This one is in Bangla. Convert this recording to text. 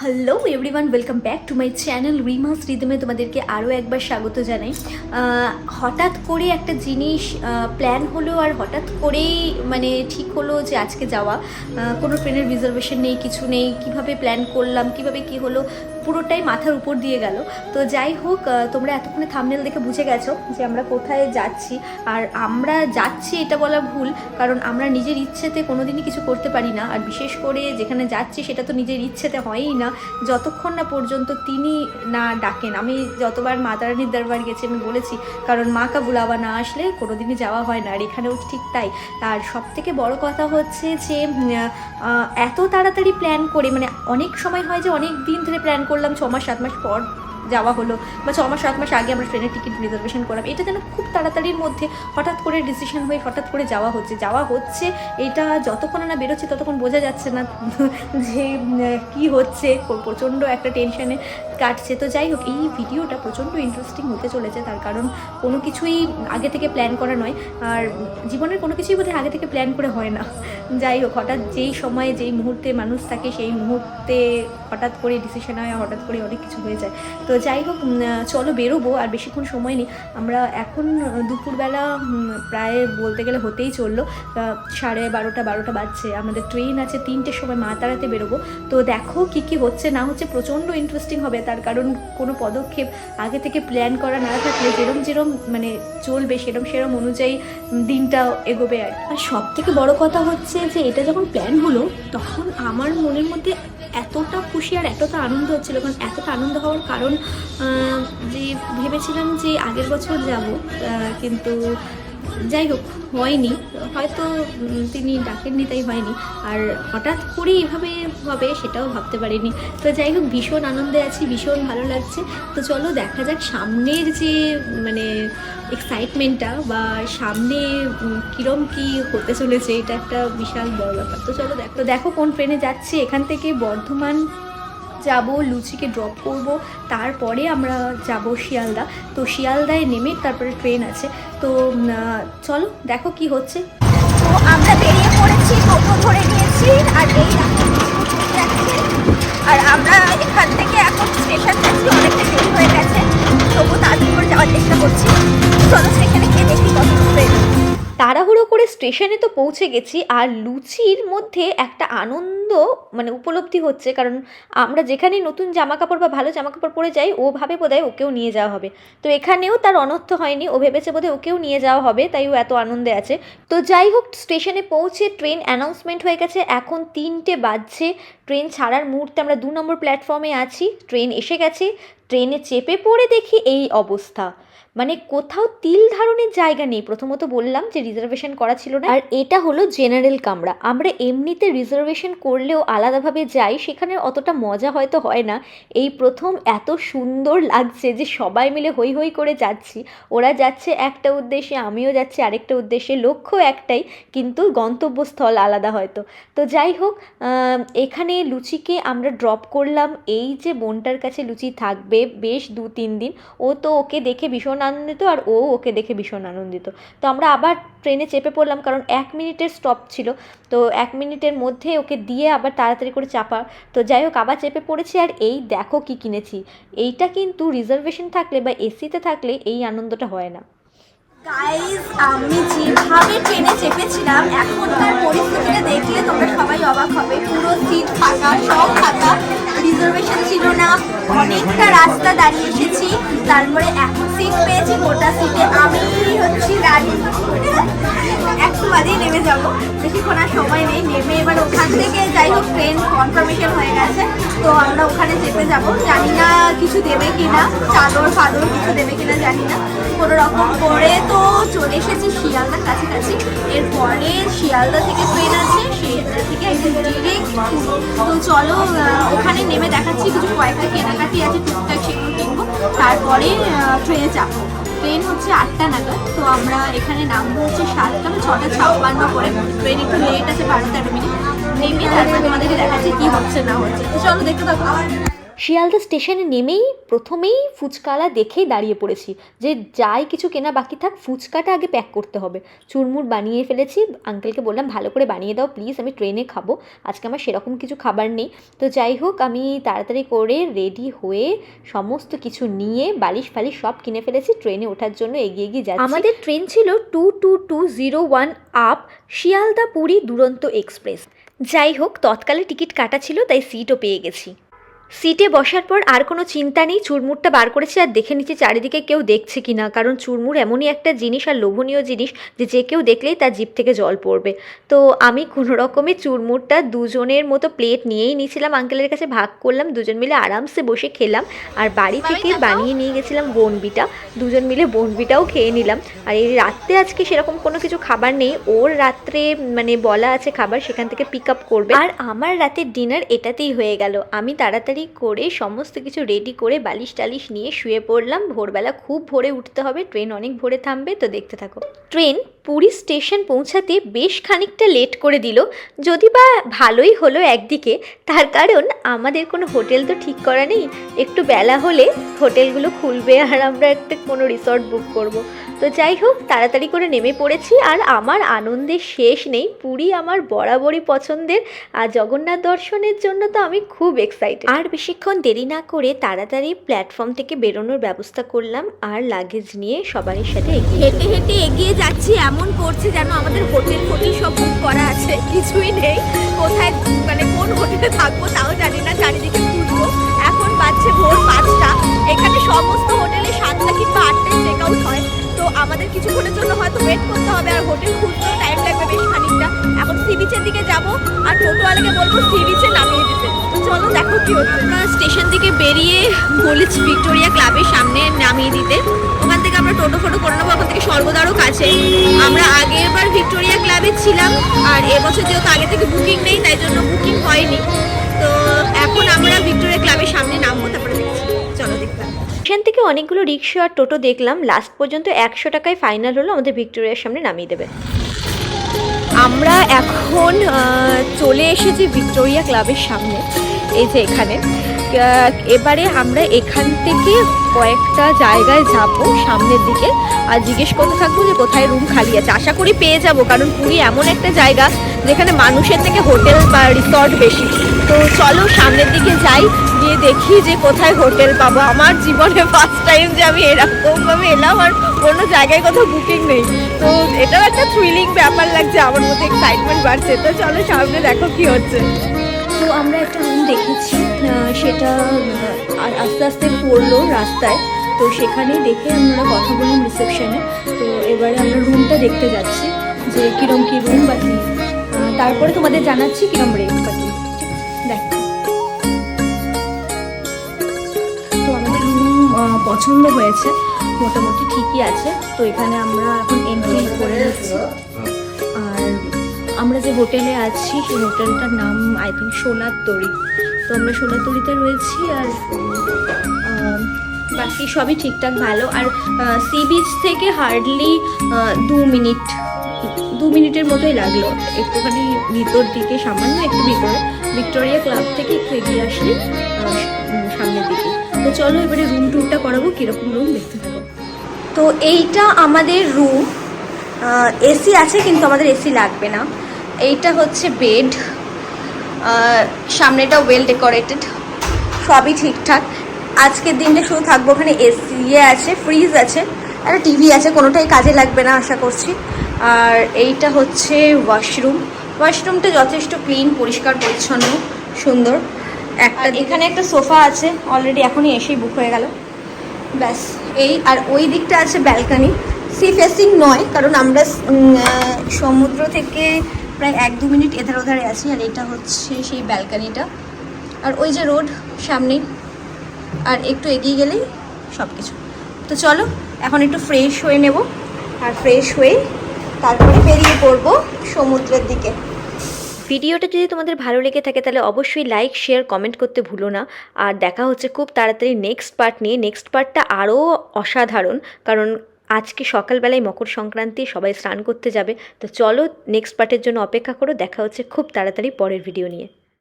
Hello everyone welcome back to my channel Rimas রিদমে তোমাদেরকে আরও একবার স্বাগত জানাই। হঠাৎ করে একটা জিনিস প্ল্যান হলো আর হঠাৎ করেই মানে ঠিক হলো যে আজকে যাওয়া। কোনো ট্রেনের রিজার্ভেশন নেই, কিছু নেই। কীভাবে প্ল্যান করলাম, কীভাবে কি হলো পুরোটাই মাথার উপর দিয়ে গেল। তো যাই হোক তোমরা এতক্ষণে থামনেল দেখে বুঝে গেছো যে আমরা কোথায় যাচ্ছি। আর আমরা যাচ্ছি এটা বলা ভুল, কারণ আমরা নিজের ইচ্ছেতে কোনোদিনই কিছু করতে পারি না। আর বিশেষ করে যেখানে যাচ্ছি সেটা তো নিজের ইচ্ছেতে হয়ই না। যতক্ষণ না পর্যন্ত তিনি না ডাকেন, আমি যতবার মা তারানির দরবার গেছি, আমি বলেছি, কারণ মা কা বুলাবা না আসলে কোনোদিনই যাওয়া হয় না, আর এখানেও ঠিক তাই। আর সব থেকে বড় কথা হচ্ছে যে এত তাড়াতাড়ি প্ল্যান করে মানে অনেক সময় হয় যে অনেক দিন ধরে প্ল্যান করলাম ছ মাস, সাত মাস পর যাওয়া হলো বা ছ মাস, সাত মাস আগে আমরা ট্রেনের টিকিট রিজার্ভেশন করলাম। এটা যেন খুব তাড়াতাড়ির মধ্যে হঠাৎ করে ডিসিশন হয়ে, হঠাৎ করে যাওয়া হচ্ছে। যাওয়া হচ্ছে, এটা যতক্ষণ না বেরোচ্ছে ততক্ষণ বোঝা যাচ্ছে না যে কি হচ্ছে। প্রচণ্ড একটা টেনশনে কাটছে। তো যাই হোক, এই ভিডিওটা প্রচণ্ড ইন্টারেস্টিং হতে চলেছে তার কারণ কোনো কিছুই আগে থেকে প্ল্যান করা নয়। আর জীবনের কোনো কিছুই বোধহয় আগে থেকে প্ল্যান করে হয় না। যাই হোক, হঠাৎ যেই সময়ে যেই মুহূর্তে মানুষ থাকে, সেই মুহূর্তে হঠাৎ করে ডিসিশন হয়, হঠাৎ করে অনেক কিছু হয়ে যায়। তো যাই হোক চলো বেরোবো আর বেশিক্ষণ সময় নেই। আমরা এখন দুপুরবেলা প্রায় বলতে গেলে হতেই চলল। সাড়ে বারোটা বারোটা বাজছে। আমাদের ট্রেন আছে তিনটের সময় মা তারাতে বেরোবো। তো দেখো কি কি হচ্ছে, না হচ্ছে প্রচণ্ড ইন্টারেস্টিং হবে। তার কারণ কোনো পদক্ষেপ আগে থেকে প্ল্যান করা না থাকলে যেরম যেরম মানে চলবে, সেরম সেরম অনুযায়ী দিনটা এগোবে আর আর সব থেকে বড় কথা হচ্ছে যে, এটা যখন প্ল্যান হলো, তখন আমার মনের মধ্যে এতটা খুশি আর এতটা আনন্দ হচ্ছিল। কারণ এতটা আনন্দ হওয়ার কারণ যে ভেবেছিলাম যে আগের বছর যাব কিন্তু যাই হোক, হয়নি। হয়তো তিনি ডাকেননি, তাই হয়নি। আর হঠাৎ করে এভাবে হবে, সেটাও ভাবতে পারিনি। তো যাই হোক, ভীষণ আনন্দে আছি, ভীষণ ভালো লাগছে। তো চলো, দেখা যাক সামনের যে মানে এক্সাইটমেন্টটা বা সামনে কীরম কি হতে চলেছে, এটা একটা বিশাল বড় ব্যাপার। তো চলো, দেখো দেখো কোন ট্রেনে যাচ্ছে। এখান থেকে বর্ধমান যাব, লুচিকে ড্রপ করব, তারপরে আমরা যাব শিয়ালদা। তো শিয়ালদায় নেমে তারপরে ট্রেন আছে। তো চলো দেখো কি হচ্ছে। তো আমরা বেরিয়ে পড়েছি, টোটো ধরে নিয়েছি আর এই আর আমরা এখান থেকে স্টেশনে তো পৌঁছে গেছি, আর লুচির মধ্যে একটা আনন্দ মানে উপলব্ধি হচ্ছে। কারণ আমরা যেখানে নতুন জামা কাপড় বা ভালো জামা কাপড় পরে যাই, ও ভাবে বোধহয় ওকেও নিয়ে যাওয়া হবে। তো এখানেও তার অনর্থ হয়নি, ও ভেবেছে বোধহয় ওকেও নিয়ে যাওয়া হবে, তাই ও এত আনন্দে আছে। তো যাই হোক, স্টেশনে পৌঁছে ট্রেন অ্যানাউন্সমেন্ট হয়ে গেছে। এখন তিনটে বাজছে, ট্রেন ছাড়ার মুহূর্তে আমরা দু নম্বর প্ল্যাটফর্মে আছি, ট্রেন এসে গেছে। ট্রেনে চেপে পড়ে দেখি এই অবস্থা। মানে কোথাও তিল ধারণের জায়গা নেই। প্রথমত বললাম যে রিজার্ভেশন করা ছিল না। আর এটা হলো জেনারেল কামরা। আমরা এমনিতে রিজার্ভেশন করলেও আলাদাভাবে যাই, সেখানে অতটা মজা হয়তো হয় না। এই প্রথম এত সুন্দর লাগছে যে সবাই মিলে হই হই করে যাচ্ছি। ওরা যাচ্ছে একটা উদ্দেশ্যে, আমিও যাচ্ছি আরেকটা উদ্দেশ্যে, লক্ষ্য একটাই, কিন্তু গন্তব্যস্থল আলাদা হয়তো। তো যাই হোক এখানে লুচিকে আমরা ড্রপ করলাম। এই যে বোনটার কাছে লুচি থাকবে বেশ দু তিন দিন। ও তো ওকে দেখে ভীষণ আনন্দিত আর ও ওকে দেখে ভীষণ আনন্দিত। তো আমরা আবার ট্রেনে চেপে পড়লাম কারণ এক মিনিটের স্টপ ছিল। তো এক মিনিটের মধ্যে ওকে দিয়ে আবার তাড়াতাড়ি করে চাপা। তো যাই হোক, আবার চেপে পড়েছি আর এই দেখো কি কিনেছি। এইটা কিন্তু রিজার্ভেশন থাকলে বা এসিতে থাকলে এই আনন্দটা হয় না। আমি যেভাবে ট্রেনে চেপেছিলাম, এখনকার পরিস্থিতিটা দেখলে তোমরা অবাক হবে। পুরো সিট ফাঁকা, সব ফাঁকা। রিজার্ভেশন ছিল না। অনেকটা রাস্তা দাঁড়িয়ে এসেছি। তারপরে এখন সিট পেয়েছি, গোটা সিটে আমি হচ্ছি রানী। একটু বাদেই নেমে যাব। বেশিক্ষণ আর সময় নেই। নেমে এবার ওখান থেকে যাই হোক ট্রেন কনফার্মেশন হয়ে গেছে। তো আমরা ওখানে চেপে যাব। জানি না কিছু দেবে কিনা। চাদর ফাদর কিছু দেবে কিনা জানি না। কোনো রকম করে তো চলে এসেছি শিয়ালদার কাছাকাছি। এরপরে শিয়ালদা থেকে ট্রেন আছে শিয়ালদা থেকে তো চলো ওখানে নেমে দেখাচ্ছি, কিছু কয়েকটা কেনাকাটি আছে টুকটাক সেগুলো কিনবো তারপরে ট্রেনে চাপবো ট্রেন হচ্ছে আটটা নাগাদ, তো আমরা এখানে নামবো হচ্ছে সাতটা বা ছটা ছাপ্পান্ন করে। ট্রেন একটু লেট আছে বারো তেরো মিনিট। নেমে তারপরে তোমাদেরকে দেখাচ্ছি কি হচ্ছে, না হচ্ছে। চলো, দেখতে থাকো। শিয়ালদা স্টেশনে নেমেই প্রথমেই ফুচকালা দেখেই দাঁড়িয়ে পড়েছি যে যাই কিছু কেনা বাকি থাক, ফুচকাটা আগে প্যাক করতে হবে। চুরমুর বানিয়ে ফেলেছি। আঙ্কেলকে বললাম, ভালো করে বানিয়ে দাও প্লিজ আমি ট্রেনে খাব। আজকে আমার সেরকম কিছু খাবার নেই। তো যাই হোক, আমি তাড়াতাড়ি করে রেডি হয়ে সমস্ত কিছু নিয়ে বালিশ ফালিশ সব কিনে ফেলেছি। ট্রেনে ওঠার জন্য এগিয়ে এগিয়ে যাচ্ছি। আমাদের ট্রেন ছিল two two two zero one up Sealdah Puri Duronto express যাই হোক, তৎকালে টিকিট কাটা ছিল, তাই সিটও পেয়ে গেছি। সিটে বসার পর আর কোনো চিন্তা নেই চুরমুরটা বার করেছি আর দেখে নিচ্ছি চারিদিকে কেউ দেখছে কি না কারণ চুরমুর এমনই একটা জিনিস আর লোভনীয় জিনিস যে যে কেউ দেখলেই তার জিপ থেকে জল পড়বে। তো আমি কোনো রকমে চুরমুরটা দুজনের মতো প্লেট নিয়েই নিয়েছিলাম আঙ্কেলের কাছে ভাগ করলাম দুজন মিলে আরামসে বসে খেলাম আর বাড়ি থেকে বানিয়ে নিয়ে গেছিলাম বনবিটা। দুজন মিলে বনবিটাও খেয়ে নিলাম। আর এই রাত্রে আজকে সেরকম কোনো কিছু খাবার নেই। ওর রাত্রে মানে বলা আছে খাবার সেখান থেকে পিক আপ করবে। আর আমার রাতের ডিনার এটাতেই হয়ে গেল। আমি তাড়াতাড়ি করে সমস্ত কিছু রেডি করে বালিশ টালিশ নিয়ে শুয়ে পড়লাম। ভোরবেলা খুব ভোরে উঠতে হবে ট্রেন অনেক ভোরে থামবে, তো দেখতে থাকো। ট্রেন পুরী স্টেশন পৌঁছাতে বেশ খানিকটা লেট করে দিল। যদি বা ভালোই হলো একদিকে, তার কারণ আমাদের কোনো হোটেল তো ঠিক করা নেই। একটু বেলা হলে হোটেলগুলো খুলবে আর আমরা একটা কোনো রিসর্ট বুক করব। তো যাই হোক, তাড়াতাড়ি করে নেমে পড়েছি আর আমার আনন্দের শেষ নেই। পুরী আমার বরাবরই পছন্দের আর জগন্নাথ দর্শনের জন্য তো আমি খুব এক্সাইটেড আর বেশিক্ষণ দেরি না করে তাড়াতাড়ি প্ল্যাটফর্ম থেকে বেরোনোর ব্যবস্থা করলাম আর লাগেজ নিয়ে সবারই সাথে এগিয়ে হেঁটে হেঁটে এগিয়ে যাচ্ছি, এমন করছে যেন আমাদের হোটেল ফোটেল সব বুক করা আছে, কিছুই নেই। কোথায় মানে কোন হোটেলে থাকব তাও জানি না, চারিদিকে খুঁজবো এখন বাজছে ভোর পাঁচটা। এখানে সমস্ত হোটেলে সাতটা কিংবা আটটায় চেক আউট হয়। আমাদের কিছুক্ষণের জন্য হয়তো ওয়েট করতে হবে আর হোটেল খুঁজতেও টাইম লাগবে বেশ খানিকটা। এখন সি বিচের দিকে যাব আর টোটোওয়ালাকে বলব সি বিচে নামিয়ে দিতে। চলো দেখো কি হচ্ছে। আমরা স্টেশন থেকে বেরিয়ে বলেছি ভিক্টোরিয়া ক্লাবের সামনে নামিয়ে দিতে। ওখান থেকে আমরা টোটো ফোটো করে নেব। ওখান থেকে সর্বদারও কাছে। আমরা আগের বার ভিক্টোরিয়া ক্লাবে ছিলাম আর এবছর যেহেতু আগে থেকে বুকিং নেই, তাই জন্য বুকিং হয়নি। তো অনেকগুলো রিক্সা আর টোটো দেখলাম লাস্ট পর্যন্ত একশো টাকায় ফাইনাল হলো, আমাদের ভিক্টোরিয়ার সামনে নামিয়ে দেবে। আমরা এখন চলে এসেছি ভিক্টোরিয়া ক্লাবের সামনে, এই যে এখানে। এবারে আমরা এখান থেকে কয়েকটা জায়গায় যাব সামনের দিকে। আর জিজ্ঞেস করতে থাকব যে কোথায় রুম খালি আছে। আশা করি পেয়ে যাব, কারণ পুরী এমন একটা জায়গা যেখানে মানুষের থেকে হোটেল বা রিসর্ট বেশি। তো চলো সামনের দিকে যাই, গিয়ে দেখি যে কোথায় হোটেল পাবো। আমার জীবনে ফার্স্ট টাইম যে আমি এরকমভাবে এলাম আর কোনো জায়গায় কোথাও বুকিং নেই। তো এটাও একটা থ্রিলিং ব্যাপার লাগছে, আমার মধ্যে এক্সাইটমেন্ট বাড়ছে। তো চলো সামনে দেখো কি হচ্ছে। তো আমরা একটা রুম দেখেছি সেটা আর আস্তে আস্তে পড়ল রাস্তায়। তো সেখানে দেখে আমরা কথা বললাম রিসেপশনে তো এবারে আমরা রুমটা দেখতে যাচ্ছি, যে কিরম কি রুম বা কি। তারপরে তোমাদের জানাচ্ছি কিরম রেট বা কি? দেখো। তো আমাদের রুম পছন্দ হয়েছে, মোটামুটি ঠিকই আছে। তো এখানে আমরা এখন এন্ট্রি করে নিচ্ছি। আমরা যে হোটেলে আছি, সেই হোটেলটার নাম আই থিঙ্ক সোনার তরি। তো আমরা সোনার তরিতে রয়েছি আর বাকি সবই ঠিকঠাক ভালো। আর সি বিচ থেকে হার্ডলি দু মিনিট, দু মিনিটের মতোই লাগল। একটুখানি ভিতর দিকে, সামান্য একটু ভিতরে, ভিক্টোরিয়া ক্লাব থেকে একটু এগিয়ে আসলে সামনের দিকে। তো চলো এবারে রুম টুরটা করাবো, কীরকম রুম দেখতে থাকো। তো এইটা আমাদের রুম এসি আছে, কিন্তু আমাদের এসি লাগবে না। এইটা হচ্ছে বেড সামনেটা ওয়েল ডেকোরেটেড সবই ঠিকঠাক। আজকের দিনটা শুধু থাকব ওখানে এসি ইয়ে আছে ফ্রিজ আছে একটা টিভি আছে কোনোটাই কাজে লাগবে না আশা করছি। আর এইটা হচ্ছে ওয়াশরুম ওয়াশরুমটা যথেষ্ট ক্লিন পরিষ্কার পরিচ্ছন্ন সুন্দর। একটা এখানে একটা সোফা আছে অলরেডি এখনই এসেই বুক হয়ে গেল। ব্যাস এই আর ওই দিকটা আছে ব্যালকানি সি ফেসিং নয় কারণ আমরা সমুদ্র থেকে প্রায় এক দু মিনিট এধার ওধারে আছি, আর এটা হচ্ছে সেই ব্যালকানিটা। আর ওই যে রোড সামনেই, আর একটু এগিয়ে গেলেই সব কিছু তো চলো, এখন একটু ফ্রেশ হয়ে নেব, আর ফ্রেশ হয়ে তারপরে বেরিয়ে পড়ব সমুদ্রের দিকে। ভিডিওটা যদি তোমাদের ভালো লেগে থাকে, তাহলে অবশ্যই লাইক শেয়ার কমেন্ট করতে ভুলো না। আর দেখা হচ্ছে খুব তাড়াতাড়ি নেক্সট পার্ট নিয়ে। নেক্সট পার্টটা আরও অসাধারণ, কারণ আজকে সকালবেলায় মকর সংক্রান্তি, সবাই স্নান করতে যাবে। তো চলো নেক্সট পার্টের জন্য অপেক্ষা করো, দেখা হচ্ছে খুব তাড়াতাড়ি পরের ভিডিও নিয়ে।